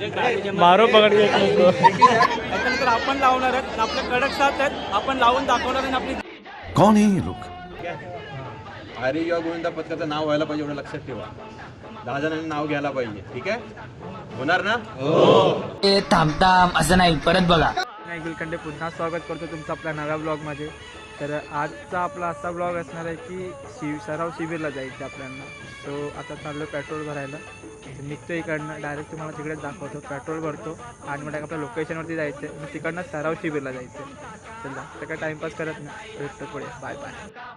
मारो पकड के त्याच्यानंतर आपण लावणार आहेत आणि आपल्या कडक साथ आहेत. आपण लावून दाखवणार आणि आपली कौन है ये लोग आर्य किंवा गोविंदा पथकाचं नाव व्हायला पाहिजे एवढं लक्षात ठेवा. दहा जणांनी नाव घ्यायला पाहिजे. ठीक आहे? होणार ना? ए थांब थांब. असं नाही. परत बघा. नाही गुलकंडे पुन्हा स्वागत करतो तुमचं आपल्या नव्या ब्लॉगमध्ये तर आजचा आपला असा ब्लॉग असणार आहे की शिव सराव शिबिरला जायचं आपल्याला. सो आता चाललो पेट्रोल भरायला. निघतो इकडनं. डायरेक्ट तुम्हाला तिकडेच दाखवतो. पेट्रोल भरतो. आणि मग आपल्या लोकेशनवरती जायचं आहे. मग तिकडनं सराव शिबिरला जायचं आहे. चला सगळं काय टाईमपास करत नाही. भेटतो पुढे. बाय बाय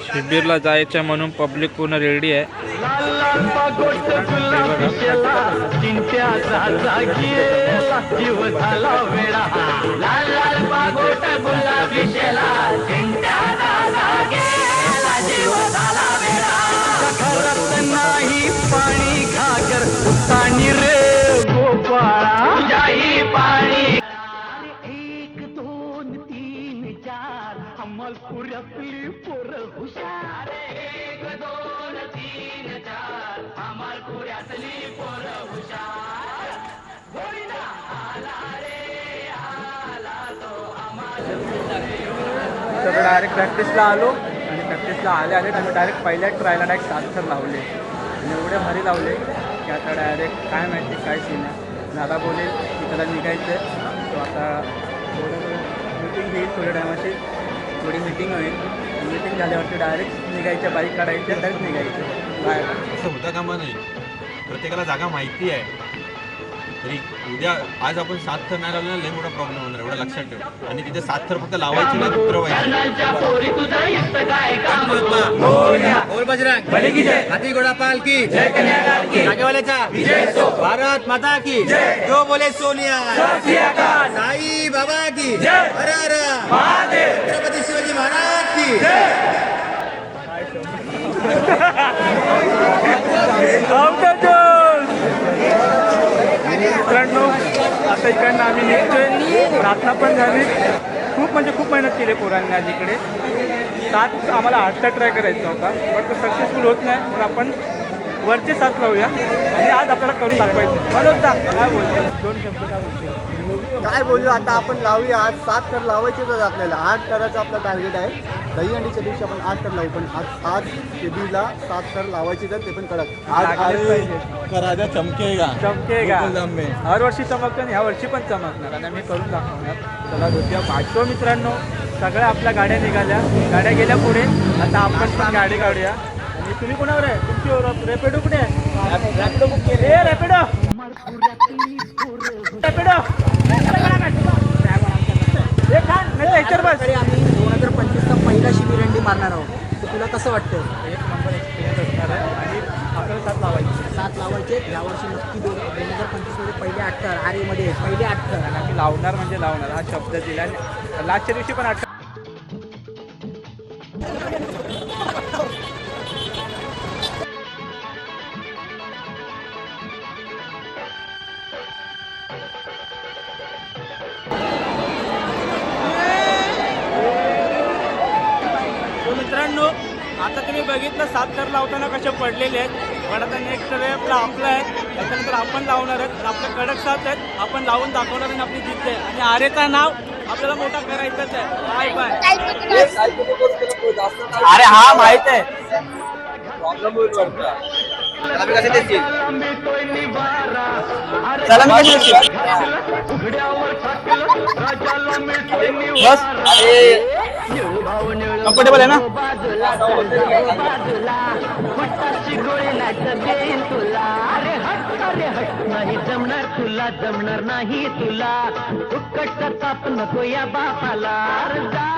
शिबिरला जायचं म्हणून पब्लिक पूर्ण रेडी आहे. नाही पाणी घागर सगळं डायरेक्ट प्रॅक्टिसला आलो आणि प्रॅक्टिसला आले आले आम्ही डायरेक्ट पहिल्या ट्रायला डायरेक्ट सात लावले. आणि एवढे भारी लावले की आता डायरेक्ट काय माहिती काय सीन आहे. दादा बोलेल की त्याला निघायचं तो आता थोडं मीटिंग घेईल थोड्या टायमाची थोडी मीटिंग होईल. मीटिंग झाल्यावरती डायरेक्ट निघायचं बाईक काढायच्या डायरेक्ट निघायचं. बाहेर असं होता कामा नाही प्रत्येकाला जागा माहिती आहे. तरी उद्या आज आपण सात थर नाही लावलं लय मोठा प्रॉब्लेम होणार एवढं लक्षात ठेव. आणि तिथे सात थर फक्त लावायची नाही उतरवायची पोरी तुझं इष्ट काय काम बोल बजरंग. बली की जय. हाथी घोड़ा पाल की. जय कन्यालाल की. आगे वाले चा भारत माता की. जो बोले सोनिया. साई बाबा की. हर हर. छत्रपती शिवाजी महाराज की मित्रांनो आता इकडनं आम्ही निघतोय प्रार्थना पण झाली. खूप म्हणजे खूप मेहनत केली पोरांनी आज इकडे. सात आम्हाला आठचा ट्राय करायचा होता बट तो सक्सेसफुल होत नाही. पण आपण वरचे सात लावूया. आणि आज आपल्याला करून दाखवायचं. म्हणून काय बोलतो दोन शब्द काय बोलतो काय बोलू आता आपण लावूया. आज सात तर लावायचेच आपल्याला. आठ टराचं आपलं टार्गेट आहे. दहीहंडीच्या दिवशी आपण आठ तर लावू पण आज आज शेड्यूलला सात तर लावायचेच आहेत ते पण कडक पाहिजे. करायचा चमकेगा. चमकेगा. हर वर्षी चमकतं आणि ह्या वर्षी पण चमकणार. आणि आम्ही करून दाखवणार. चला धोत्या पाचशो मित्रांनो. सगळ्या आपल्या गाड्या निघाल्या. गाड्या गेल्या पुढे. आता आपण पण गाडी काढूया. आणि तुम्ही कोणावर आहे? तुमची रेपिडो कुठे आहे? रॅपिडो बुक केले. रॅपिडो! रॅपिडो! हे खान नाही तर ह्याच्यावर बस. आम्ही दोन हजार पंचवीसचा पहिला शिबिरंडी मारणार आहोत. तर तुला कसं वाटतं एक नंबर एक्सपिरियन्स असणार आहे आणि आपल्याला सात लावायची सात लावायचे यावर्षी नक्की दोन दोन हजार पंचवीसमध्ये पहिले आठ तर आरेमध्ये पहिले आठ तर आणि आम्ही लावणार म्हणजे लावणार हा शब्द दिला. लास्टच्या दिवशी पण आठ आता तुम्ही बघितलं सात थर लावताना कसे पडलेले आहेत. पण आता नेक्स्ट वे आपला आपला आहे. त्याच्यानंतर आपण लावणार आहेत. आणि आपल्या कडक साथ आहेत. आपण लावून दाखवणार आणि आपली जिद्द आहे. आणि आरेचा नाव आपल्याला मोठा करायचंच आहे. Bye bye. अरे हा माहीत आहे. चला मी कशी? बस. कम्फर्टेबल आहे ना? नाही जमणार तुला जमणार नाही तुला उकट ताप नको या बापाला जा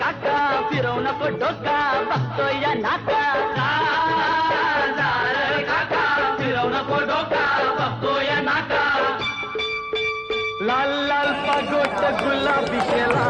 काका फिरव नको डोका बघतो या नाका काका फिरव नको डोका बघतो या नाका लाल लाल पागोट गुलाबी केला.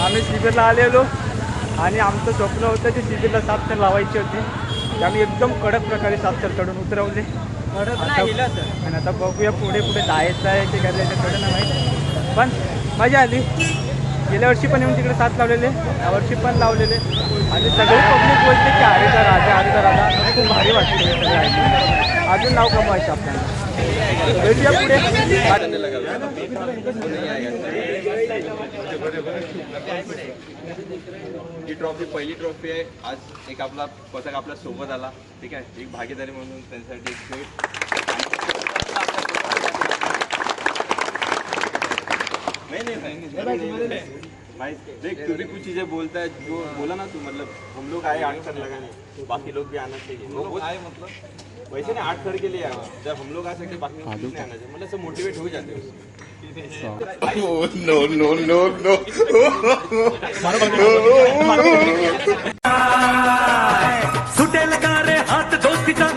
आम्ही शिबिरला आलेलो आणि आमचं स्वप्न होतं की शिबिरला तर लावायची होती. ते आम्ही एकदम कडक प्रकारे तर चढून उतरवले. आणि आता बघूया पुढे पुढे जायचं आहे की काय जायचं थोडं नाही. माहीत पण मजा आली. गेल्या वर्षी पण येऊन तिकडे सात लावलेले. यावर्षी पण लावलेले. आणि सगळे पब्लिक बोलते की हरिचा राजा हरिचा राजा. खूप भारी वाटते सगळं ऐकून. अजून नाव कमवायचं आपल्याला. भेटूया पुढे. ही ट्रॉफी पहिली ट्रॉफी आहे. आज एक आपला पथक आपल्या सोबत आला. ठीक आहे? एक भागीदारी म्हणून त्यांच्यासाठी एक भेट नहीं नहीं भाई देख तू भी कुछ चीज़ें बोलता है जो बोला ना तू मतलब हम लोग आए आठ कर लगाने. बाकी लोग भी आना चाहिए. वो बोल आए मतलब। वैसे नहीं आठ कर के लिए आया जब हम लोग आ सकते बाकी लोग नहीं आना चाहिए। मतलब सब मोटिवेट हो जाते हैं Oh, no, no, no, no. सुटे लगा रे हाथ दोस्ती का